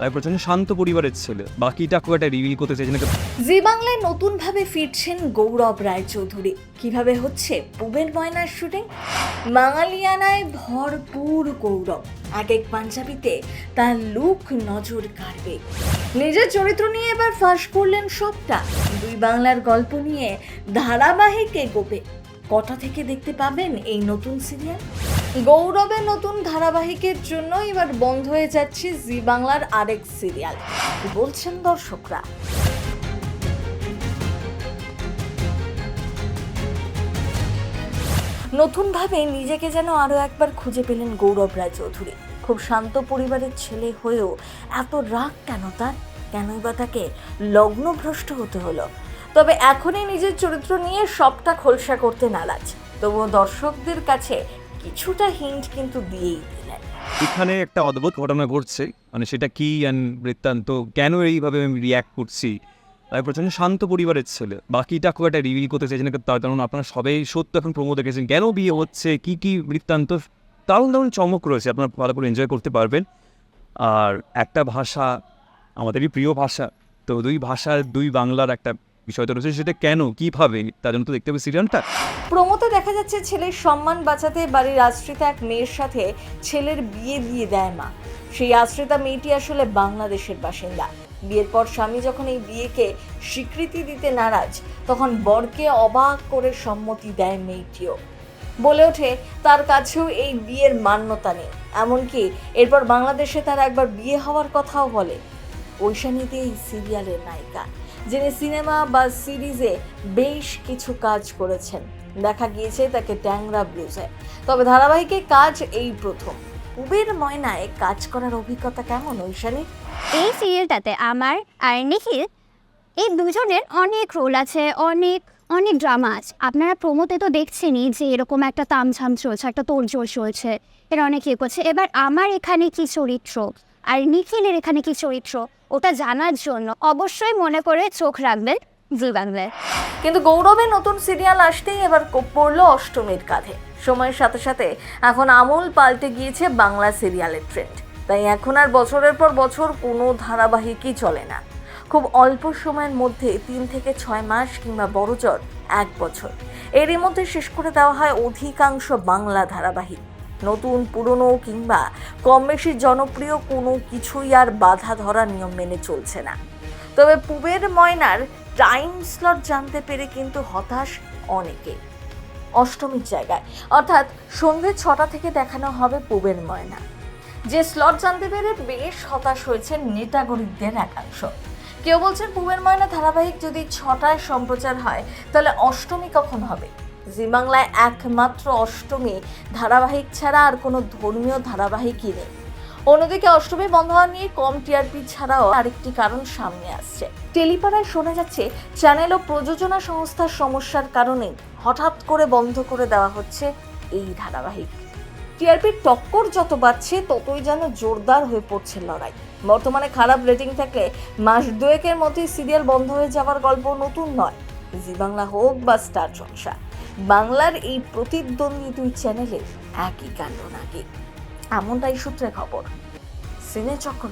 তাই প্রচণ্ড শান্ত পরিবারের ছেলে। বাকিটা খুব একটা রিভিল করতে চাইছে না। জি বাংলায় নতুনভাবে ফিরছেন গৌরব রায়চৌধুরী। কীভাবে হচ্ছে? পুবের ময়নার শুটিং বাঙালিয়ানায় ভরপুর গৌরব। এক এক পাঞ্জাবিতে তার লুক নজর কাড়বে। নিজের চরিত্র নিয়ে এবার ফাঁস করলেন সবটা। দুই বাংলার গল্প নিয়ে ধারাবাহিক এগোবে কটা থেকে দেখতে পাবেন এই নতুন সিরিয়াল গৌরবের নতুন ধারাবাহিকের জন্য এবার বন্ধ হয়ে যাচ্ছে জি বাংলার আরেক সিরিয়াল। বলছেন দর্শকরা? নতুনভাবে নিজেকে যেন আরও একবার খুঁজে পেলেন গৌরব রায় চৌধুরী খুব শান্ত পরিবারের ছেলে হয়েও এত রাগ কেন তার? কেনই বা তাকে লগ্নভ্রষ্ট হতে হলো? তবে এখনই নিজের চরিত্র নিয়ে সবটা খোলসা করতে নারাজ। তবুও দর্শকদের কাছে কিছুটা হিন্ট কিন্তু দিয়েই দিলেন। এখানে একটা অদ্ভুত ঘটনা ঘটছে মানে সেটা কি অ্যান্ড বৃত্তান্ত, কেন এইভাবে আমি রিয়াক্ট করছি? প্রচণ্ড শান্ত পরিবারের ছেলে, বাকিটা খুব একটা রিভিল করতে চাইছে না, তার কারণ আপনারা সবাই সত্য এখন প্রমো দেখেছেন, কেন বিয়ে হচ্ছে, কি কি বৃত্তান্ত, দারুণ দারুণ চমক রয়েছে, আপনারা ভালো করে এনজয় করতে পারবেন। আর একটা ভাষা, আমাদেরই প্রিয় ভাষা, তো দুই ভাষার দুই বাংলার একটা বিষয়টা রয়েছে সেটা কেন, কীভাবে, তার জন্য তো দেখতে হবে সিরিয়ালটা। প্রমোতে দেখা যাচ্ছে ছেলের সম্মান বাঁচাতে বাড়ির আশ্রিতা এক মেয়ের সাথে ছেলের বিয়ে দিয়ে দেয় মা। সেই আশ্রিতা মেয়েটি আসলে বাংলাদেশের বাসিন্দা। বিয়ের পর স্বামী যখন এই বিয়েকে স্বীকৃতি দিতে নারাজ, তখন বরকে অবাক করে সম্মতি দেয় মেয়েটিও। বলে ওঠে, তার কাছেও এই বিয়ের মান্যতা নেই। এমনকি এরপর বাংলাদেশে তার একবার বিয়ে হওয়ার কথাও বলে। ঐশানীতে এই সিরিয়ালের নায়িকা। যিনি সিনেমা বা সিরিজে বেশ কিছু কাজ করেছেন। দেখা গিয়েছে তাকে ট্যাংরা ব্লুজে তবে ধারাবাহিকে কাজ এই প্রথম। উবের ময়নায় কাজ করার অভিজ্ঞতা কেমন, ঐশানী? এই সিরিয়ালটাতে আমার আর নিখিল, এই দুজনের অনেক রোল আছে, অনেক অনেক ড্রামা আছে। আপনারা প্রমোতে তো দেখছেনই যে এরকম একটা তামঝাম চলছে, একটা তোড়জোড় চলছে। এর অনেক ইয়ে করছে। এবার আমার এখানে কি চরিত্র? আর নিখিলের এখানে কি চরিত্র? ওটা জানার জন্য অবশ্যই মনে করে চোখ রাখবেন জি বাংলায় কিন্তু গৌরবের নতুন সিরিয়াল আসতেই এবার পড়ল অষ্টমীর কাঁধে। সময়ের সাথে সাথে এখন আমূল পাল্টে গিয়েছে বাংলা সিরিয়ালের ট্রেন্ড তাই এখন আর বছরের পর বছর কোনো ধারাবাহিকই চলে না। খুব অল্প সময়ের মধ্যে তিন থেকে ছয় মাস কিংবা বড়জোর এক বছর। এরই মধ্যে শেষ করে দেওয়া হয় অধিকাংশ বাংলা ধারাবাহিক। নতুন, পুরনো কিংবা কম বেশি জনপ্রিয় কোনো কিছুই আর বাধা ধরা নিয়ম মেনে চলছে না। তবে পুবের ময়নার টাইম স্লট জানতে পেরে কিন্তু হতাশ অনেকে। অষ্টমীর জায়গায়। অর্থাৎ সন্ধ্যে ছটা থেকে দেখানো হবে পুবের ময়না। যে স্লট জানতে পেরে বেশ হতাশ হয়েছে নেটাগরিকদের একাংশ। কেউ বলছেন পুবের ময়না ধারাবাহিক যদি ছটায় সম্প্রচার হয়, তাহলে অষ্টমী কখন হবে? জি বাংলায় একমাত্র অষ্টমী। ধারাবাহিক ছাড়া আর কোনো ধর্মীয় ধারাবাহিকই নেই। অন্যদিকে অষ্টমী বন্ধ হওয়া নিয়ে কম টিআরপি ছাড়াও আরেকটি কারণ সামনে আসছে। টেলিপাড়ায় শোনা যাচ্ছে, চ্যানেল ও প্রযোজনা সংস্থার সমস্যার কারণে হঠাৎ করে বন্ধ করে দেওয়া হচ্ছে এই ধারাবাহিক। টিআরপির টক্কর যত বাড়ছে, ততই যেন জোরদার হয়ে পড়ছে লড়াই। বর্তমানে খারাপ রেটিং থাকলে মাস দুয়েকের মধ্যেই সিরিয়াল বন্ধ হয়ে যাওয়ার গল্প নতুন নয়। জি বাংলা হোক বা স্টার জলসা। বাংলার এই প্রতিদ্বন্দ্বী দুই চ্যানেলের একই কাণ্ড নাকি? এমনটাই সূত্রে খবর। সিনে চক্র